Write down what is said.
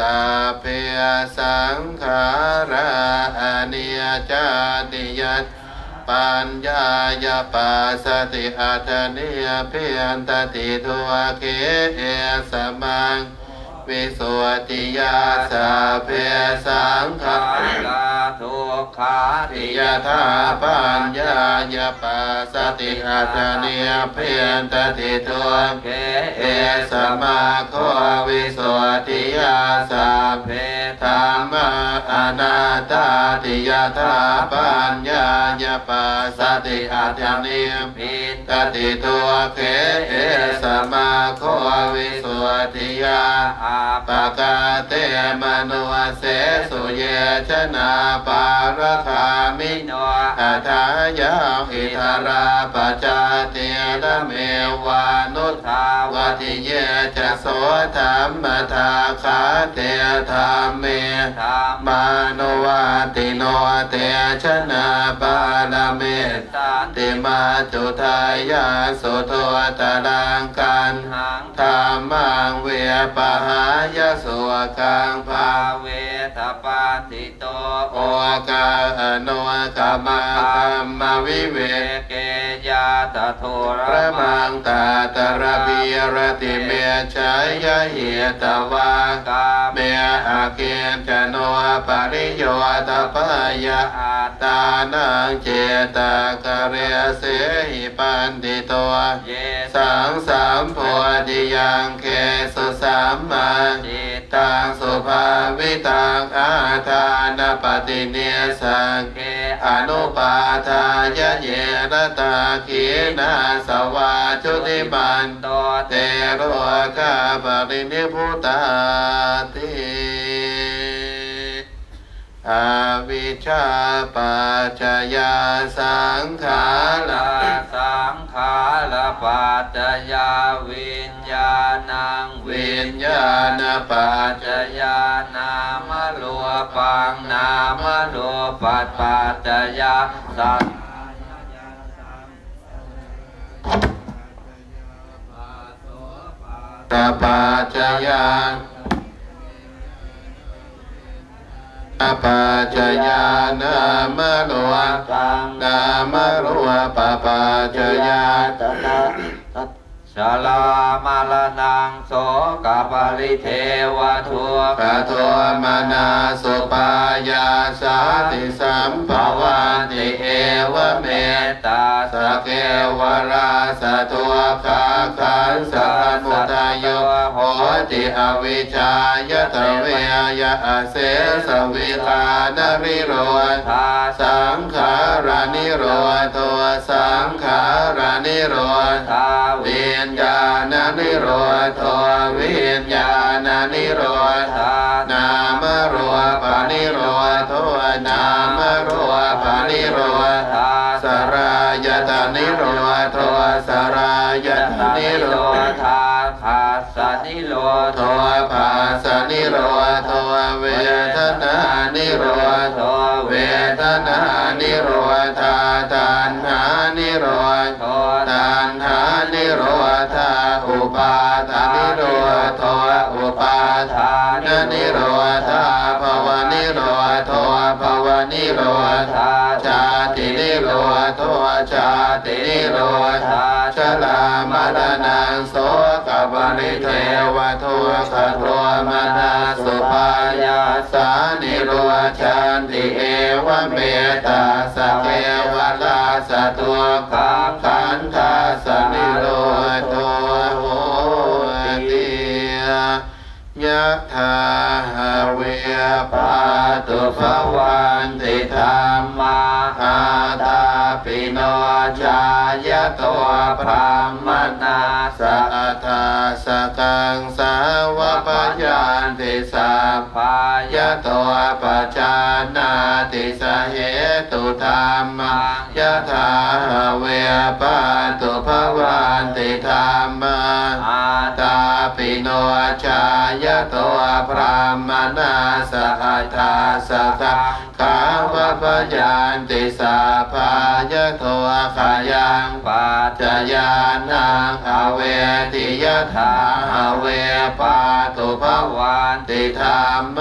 สัพเพสังขาราอเนิยจาติยัตปัญญายปัสสติอัตเนียเพียนตติทัวเคเอสมังวิสุทธิยาสัพเพสังขาราทุกขาติยธาปัญญายปัสสติอัตเนียเพียนตติทัวเกเอสมาโควิสุ ทธิยาสัพเพธรรมอนาตาติยธาปัญญายปัสสติอาจานิมปิตติตัวเคเอสมาโควิสุทธิยาอาปะกาเตมโนเสสุเยชนาปารคามิโน ทายาอิทาราปจาเตระเมวานุทาวาทิเยจะโสธรรมทาคาเตธรรมเมธรรมาโนวาติโนเตชนะบาลเมสันติมาจุทายาสุโทตรังกันธรรมังเวปหายสุกังภาเว ทปาติโตโอกาโนกามาธรรมวิเวเกเกยาตโทพระระมังตาตระเบียรติเมชายเหตวากาเมอาเกณจโนปริโยตปายาตานังเจตากเรเสหิปันติโตสังสามโพธิยังเคสุสามมา ตังสุภาวิตังอาทานปฏิเนสังเกอนุปาทายะเยรตาขีนาสวาชุติมันตโตเตโรกาปรินิพุตาติ อาวิชชาปัจจยาสังขาราสังขาลปัจจยาวิญญาณังวิญญาณปัจจยานามโลปังนามโลปัจปัจจยาสัตตปัจจยา ปัจจยานามโลตังนามโลปปัจจยาตตะชาลามาลนังโสกปริเทวทุกกะโทมนาสุปายาสาติสัมภวันติเอวเมตตาสเกวราสะทัวขาขันสัพพุทายโย ติอวิชายตเวยะเสสวิทานริโรธาสังขารานิโรธสังขารานิโรธาวิญญาณนิโรธวิญญาณนิโรธ สนิโรโทภาสนิโรธเวทนานิโรธเวทนานิโรธาตัณหานิโรธโทตัณหานิโรธาอุปาทานิโรธอุปาทานนิโรธาภวนิโรธภวนิโรธาชาตินิโรธชาตินิโรธาชลามรณังโสกบริเทว ทุขโทมนาสุภายาสานิโรชันติเอวเมตตาส ยะถาเวปาตุภวันติธรรมาอาตาปิโนจายะตัวพรามนาสะทาสกังสาวปยานติสัพพายะตัวปัจจานาติสเหตุธรรมยะถาเวปาตุภวันติธรรมาอาตา ปิโนชายโตัวพรามนาสหทาสกะขาวพยานติสาพายโตขายังปัจจยานังอเวทิยถาอเวปาตุภวันติธรรม